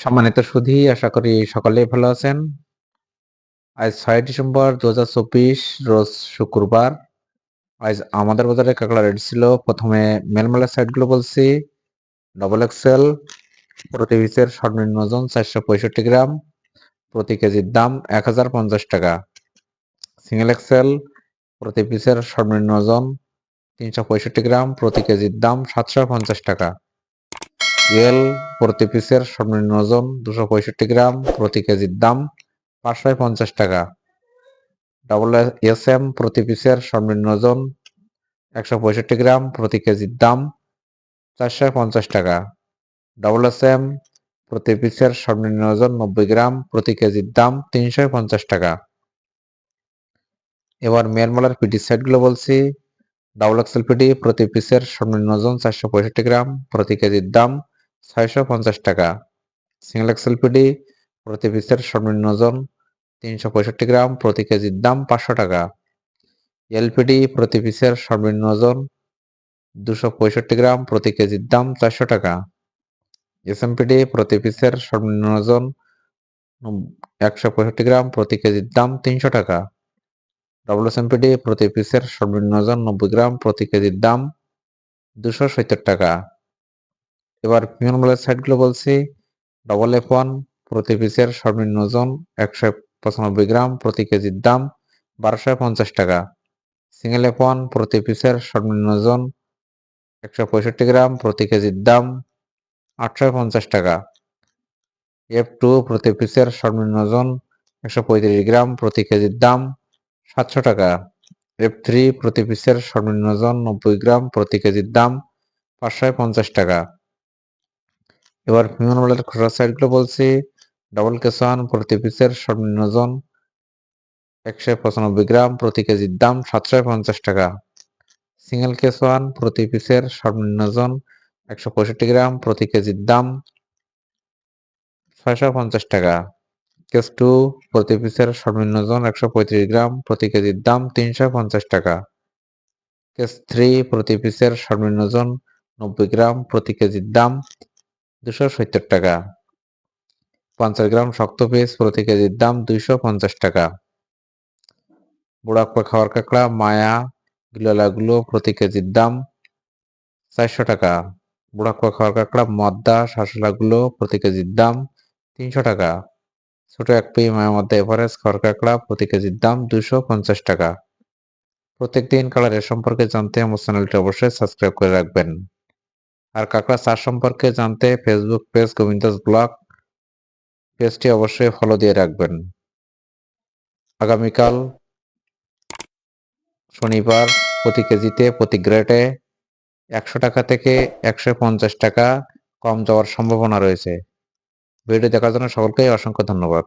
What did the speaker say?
সম্মানিত সুধী, আশা করি সকলেই ভালো আছেন। আজ ছয় ডিসেম্বর দু হাজার চব্বিশ, রোজ শুক্রবার। আজ আমাদের বাজারে কাঁকড়া রেট ছিল। প্রথমে মেলমেলার সাইডগুলো বলছি। ডবল এক্সেল প্রতি পিসের সর্বনিম্ন ওজন চারশো পঁয়ষট্টি গ্রাম, প্রতি কেজির দাম এক হাজার পঞ্চাশ টাকা। সিঙ্গেল এক্সেল প্রতি পিসের সর্বনিম্ন ওজন তিনশো পঁয়ষট্টি গ্রাম, প্রতি কেজির দাম সাতশো পঞ্চাশ টাকা। এল প্রতি পিসের সর্বনিম্ন ওজন দুশো পঁয়ষট্টি গ্রাম, প্রতি কেজির দাম পাঁচশো পঞ্চাশ টাকা। ডবল এস এম প্রতি পিসের সর্বনিম্ন ওজন একশো পঁয়ষট্টি গ্রাম, প্রতি কেজির দাম চারশো পঞ্চাশ টাকা। ডবল এস এম প্রতি পিসের সর্বনিম্ন ওজন নব্বই গ্রাম, প্রতি কেজির দাম তিনশো পঞ্চাশ টাকা। এবার মিয়ানমারের পিডি সাইডগুলো বলছি। ডাবল এক্সেল পিডি প্রতি পিসের সর্বনিম্ন ওজন চারশো পঁয়ষট্টি গ্রাম, প্রতি কেজির দাম ছয়শো পঞ্চাশ টাকা। সিঙ্গেল এক্সেল পিডি প্রতি পিসের সর্বনিম্ন ওজন তিনশো পঁয়ষট্টি গ্রাম, প্রতি কেজির দাম পাঁচশো টাকা। এলপিডি প্রতি পিসের সর্বনিম্ন ওজন দুশো পঁয়ষট্টি গ্রাম, প্রতি কেজির দাম চারশো টাকা। এসএমপিডি প্রতি পিসের সর্বনিম্ন ওজন একশো পঁয়ষট্টি গ্রাম, প্রতি কেজির দাম তিনশো টাকা। ডবল এসএমপিডি প্রতি পিসের সর্বনিম্ন ওজন নব্বই গ্রাম, প্রতি কেজির দাম দুশো সত্তর টাকা। এবার মোলের সাইডগুলো বলছি। ডবল এফ ওয়ান প্রতি পিসের সর্বনিম্ন ওজন একশো পঁচানব্বই গ্রাম প্রতি কেজির দাম বারোশো পঞ্চাশ টাকা। সিঙ্গেল এফ ওয়ান প্রতি পিসের সর্বনিম্ন ওজন একশো পঁয়ষট্টি গ্রাম প্রতি কেজির দাম আটশো পঞ্চাশ টাকা। এফ টু প্রতি পিসের সর্বনিম্ন ওজন একশো পঁয়ত্রিশ গ্রাম প্রতি কেজির দাম সাতশো টাকা। এফ থ্রি প্রতি পিসের সর্বনিম্ন ওজন নব্বই গ্রাম প্রতি কেজির দাম পাঁচশো পঞ্চাশ টাকা। এবার ফিমেল বলের খোসা সাইডগুলো বলছি। ডবল কেসান, প্রতি পিসের সর্বনিম্ন একশো পঁচানব্বই গ্রাম, প্রতি কেজির দাম সাতশো পঞ্চাশ টাকা। সিঙ্গেল কেস ওয়ান প্রতি পিসের সর্বনিম্ন একশো পঁয়ষট্টি গ্রাম, প্রতি কেজির দাম ছয়শো পঞ্চাশ টাকা। কেস টু, প্রতি পিসের সর্বনিম্ন ওজন একশো পঁয়ত্রিশ গ্রাম, প্রতি কেজির দাম তিনশো পঞ্চাশ টাকা। কেস থ্রি, প্রতি পিসের সর্বনিম্ন ওজন নব্বই গ্রাম, প্রতি কেজির দাম দুশো সত্তর টাকা। পঞ্চাশ গ্রাম শক্ত পিস প্রতি কেজির দাম দুইশো পঞ্চাশ টাকা। বুড়াক্পা খাওয়ার কাঁকড়া, মায়া, গিলালাগুলো প্রতি কেজির দাম চারশো টাকা। বুড়াক্পা খাওয়ার কাঁকড়া, মদ্দা, শাসলাগুলো প্রতি কেজির দাম তিনশো টাকা। ছোট এক পি মায়া মধ্যে এভারেজ খাওয়ার কাঁকড়া প্রতি কেজির দাম দুশো পঞ্চাশ টাকা। প্রত্যেক দিন কালারের সম্পর্কে জানতে আমার চ্যানেলটি অবশ্যই সাবস্ক্রাইব করে রাখবেন। আর কাঁকড়া চাষ সম্পর্কে জানতে ফেসবুক পেজ গোবিন্দাস ব্লগ পেজটি অবশ্যই ফলো দিয়ে রাখবেন। আগামীকাল শনিবার প্রতি কেজিতে, প্রতি গ্রেটে একশো টাকা থেকে একশো পঞ্চাশ টাকা কম যাওয়ার সম্ভাবনা রয়েছে। ভিডিও দেখার জন্য সকলকেই অসংখ্য ধন্যবাদ।